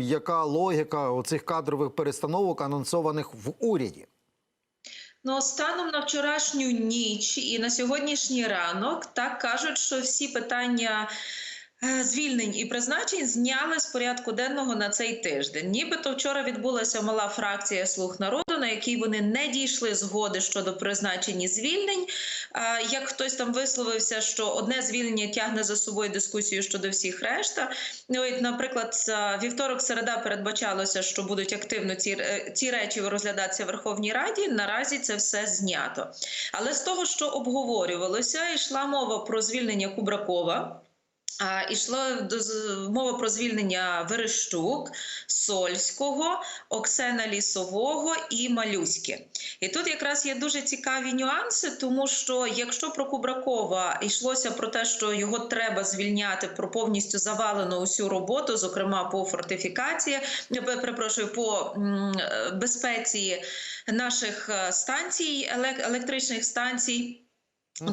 яка логіка оцих кадрових перестановок, анонсованих в уряді? Ну, станом на вчорашню ніч і на сьогоднішній ранок так кажуть, що всі питання. Е, Звільнень і призначень зняли з порядку денного на цей тиждень. Нібито вчора відбулася мала фракція слуг народу, на якій вони не дійшли згоди щодо призначень і звільнень. Як хтось там висловився, що одне звільнення тягне за собою дискусію щодо всіх решта. Ну, от, наприклад, з вівторок середа передбачалося, що будуть активно ці, е, ці речі розглядатися в Верховній Раді. Наразі це все знято. Але з того, що обговорювалося, йшла мова про звільнення Кубракова. З- мова про звільнення Верещук, Сольського, Оксена Лісового і Малюськи. І тут якраз є дуже цікаві нюанси, тому що якщо про Кубракова йшлося про те, що його треба звільняти про повністю завалену усю роботу, зокрема по фортифікації, е, перепрошую, по е, безпеці наших е, станцій, елек- електричних станцій.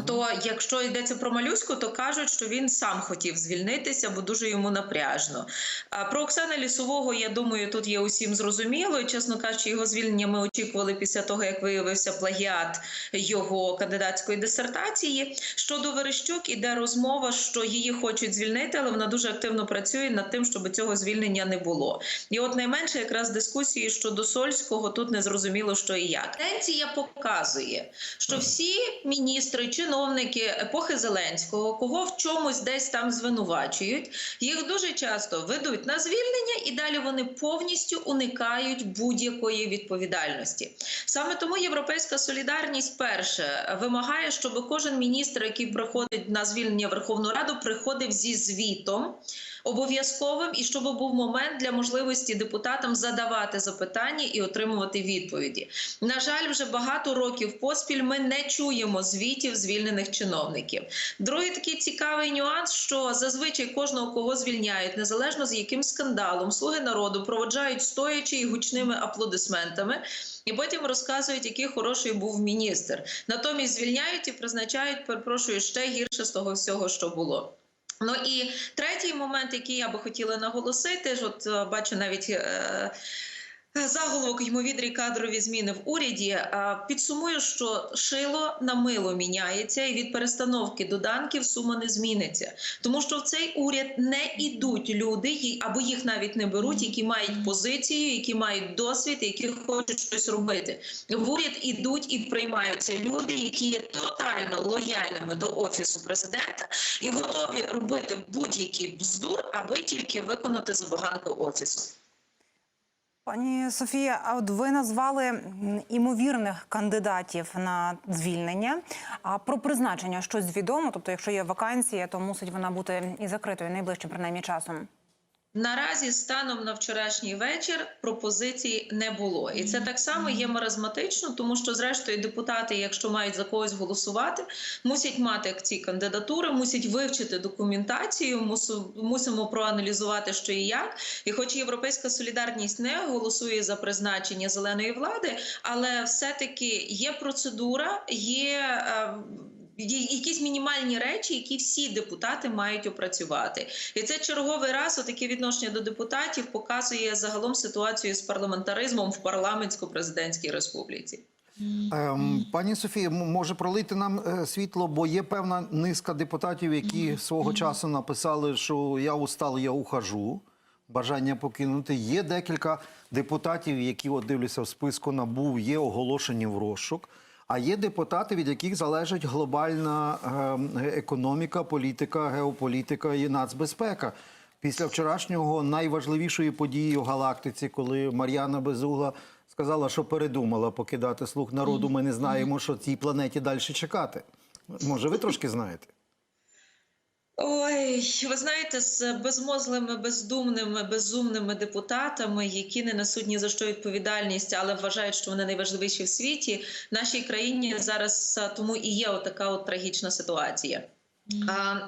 То якщо йдеться про малюську, то кажуть, що він сам хотів звільнитися, бо дуже йому напряжно. А про Оксана Лісового, я думаю, тут є усім зрозуміло. І, чесно кажучи, його звільнення ми очікували після того, як виявився плагіат його кандидатської дисертації. Щодо Верещук, іде розмова, що її хочуть звільнити, але вона дуже активно працює над тим, щоб цього звільнення не було. І от найменше якраз дискусії щодо Сольського тут не зрозуміло, що і як. Тенденція показує, що всі міністри, чиновники епохи Зеленського, кого в чомусь десь там звинувачують, їх дуже часто ведуть на звільнення, і далі вони повністю уникають будь-якої відповідальності. Саме тому європейська солідарність перше вимагає, щоб кожен міністр, який приходить на звільнення Верховну Раду, приходив зі звітом обов'язковим і щоб був момент для можливості депутатам задавати запитання і отримувати відповіді. На жаль, вже багато років поспіль ми не чуємо звітів звільнених чиновників. Другий такий цікавий нюанс, що зазвичай кожного кого звільняють, незалежно з яким скандалом, слуги народу проводжають стоячи і гучними аплодисментами. І потім розказують, який хороший був міністр. Натомість звільняють і призначають, перепрошую, ще гірше з того всього, що було. Ну і третій момент, який я би хотіла наголосити, ж от е, бачу навіть. Е- Заголовок ймовірні кадрові зміни в уряді підсумую, що шило на мило міняється, і від перестановки доданків сума не зміниться, тому що в цей уряд не йдуть люди, або їх навіть не беруть, які мають позицію, які мають досвід, які хочуть щось робити. В уряд ідуть і приймаються люди, які є тотально лояльними до офісу президента і готові робити будь-який бздур, аби тільки виконати забаганку офісу. Пані Софія, а от ви назвали імовірних кандидатів на звільнення. А про призначення щось відомо? Тобто, якщо є вакансія, то мусить вона бути і закритою найближчим принаймні часом. Наразі станом на вчорашній вечір пропозицій не було, і це так само є маразматично, тому що, зрештою, депутати, якщо мають за когось голосувати, мусять мати ці кандидатури, мусять вивчити документацію, мусимо проаналізувати, що і як. І, хоч європейська солідарність не голосує за призначення зеленої влади, але все-таки є процедура, є. Якісь мінімальні речі, які всі депутати мають опрацювати, і це черговий раз отаке відношення до депутатів показує загалом ситуацію з парламентаризмом в парламентсько-президентській республіці. Ем, пані Софія, може пролити нам е, світло, бо є певна низка депутатів, які свого часу написали, що я устал, я ухожу. Бажання покинути. Є декілька депутатів, які от дивлюся в списку набув, є оголошені в розшук. А є депутати, від яких залежить глобальна ем, економіка, політика, геополітика і нацбезпека. Після вчорашнього найважливішої події у галактиці, коли Мар'яна Безугла сказала, що передумала покидати слуг народу. Ми не знаємо, що цій планеті далі чекати. Може, ви трошки знаєте? Ой, ви знаєте, з безмозлими, бездумними, безумними депутатами, які не несуть ні за що відповідальність, але вважають, що вони найважливіші в світі. В нашій країні зараз тому і є отака от трагічна ситуація.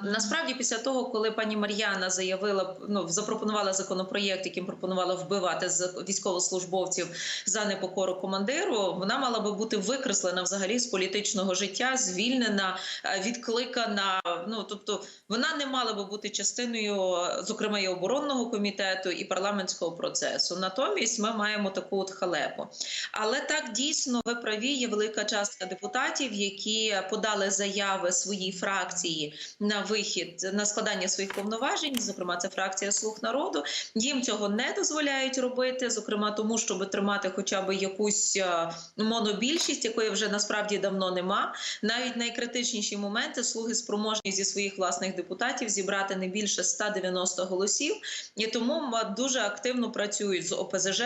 Насправді, після того, коли пані Мар'яна заявила, ну запропонувала законопроєкт, яким пропонувала вбивати військовослужбовців за непокору командиру, вона мала би бути викреслена взагалі з політичного життя, звільнена, е, відкликана. Ну тобто, вона не мала би бути частиною, зокрема, і оборонного комітету і парламентського процесу. Натомість ми маємо таку от халепу. Але так дійсно ви праві. Є велика частка депутатів, які подали заяви своїй фракції на вихід на складання своїх повноважень. Зокрема, це фракція Слуг народу. Їм цього не дозволяють робити, зокрема тому, щоб тримати хоча б якусь е, монобільшість, якої вже насправді давно нема. Навіть найкритичніші моменти слуги спроможні зі своїх власних депутатів зібрати не більше 190 голосів, і тому дуже активно працюють з ОПЗЖ.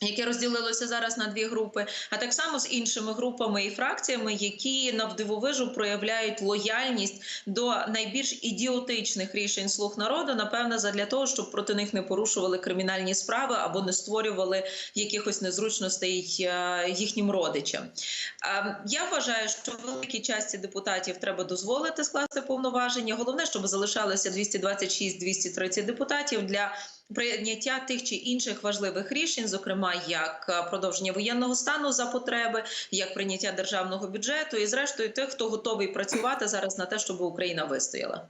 Яке розділилося зараз на дві групи, а так само з іншими групами і фракціями, які навдивовижу проявляють лояльність до найбільш ідіотичних рішень слуг народу, напевно, задля того, щоб проти них не порушували кримінальні справи або не створювали якихось незручностей е, їхнім родичам. Е, Я вважаю, що великій часті депутатів треба дозволити скласти повноваження. Головне, щоб залишалося 226-230 депутатів для прийняття тих чи інших важливих рішень, зокрема як е, продовження воєнного стану за потреби, як прийняття державного бюджету, і зрештою тих, хто готовий працювати зараз на те, щоб Україна вистояла.